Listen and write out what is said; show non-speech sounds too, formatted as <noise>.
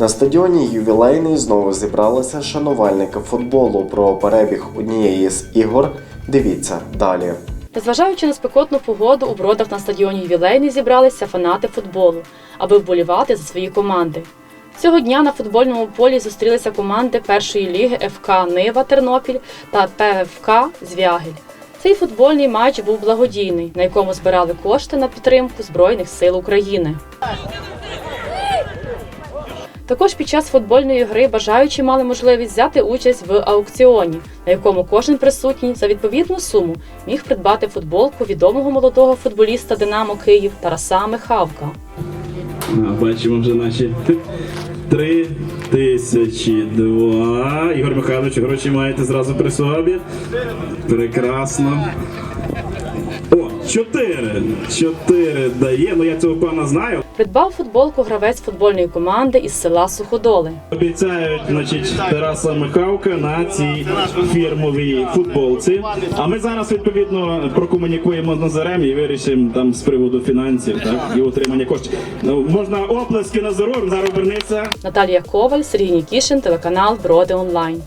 На стадіоні ювілейний знову зібралися шанувальники футболу. Про перебіг однієї з ігор. Дивіться далі. Незважаючи на спекотну погоду, у бродах на стадіоні ювілейний зібралися фанати футболу, аби вболівати за свої команди. Цього дня на футбольному полі зустрілися команди першої ліги ФК Нива Тернопіль та ПФК Звягель. Цей футбольний матч був благодійний, на якому збирали кошти на підтримку Збройних сил України. Також під час футбольної гри бажаючі мали можливість взяти участь в аукціоні, на якому кожен присутній за відповідну суму міг придбати футболку відомого молодого футболіста Динамо Київ Тараса Михавка. Бачимо вже наші <laughs> три тисячі два. Ігор Михайлович, гроші маєте зразу при собі. Прекрасно. О, чотири. Чотири дає. Ну я цього пана знаю. Придбав футболку гравець футбольної команди із села Суходоли. Обіцяють, значить, Тараса Михавка на цій фірмовій футболці. А ми зараз відповідно прокомунікуємо з Назарем і вирішимо там з приводу фінансів так, і отримання коштів. Ну, можна оплески Назару, зараз вернеться. Наталія Коваль, Сергій Нікішин, телеканал Броди Онлайн.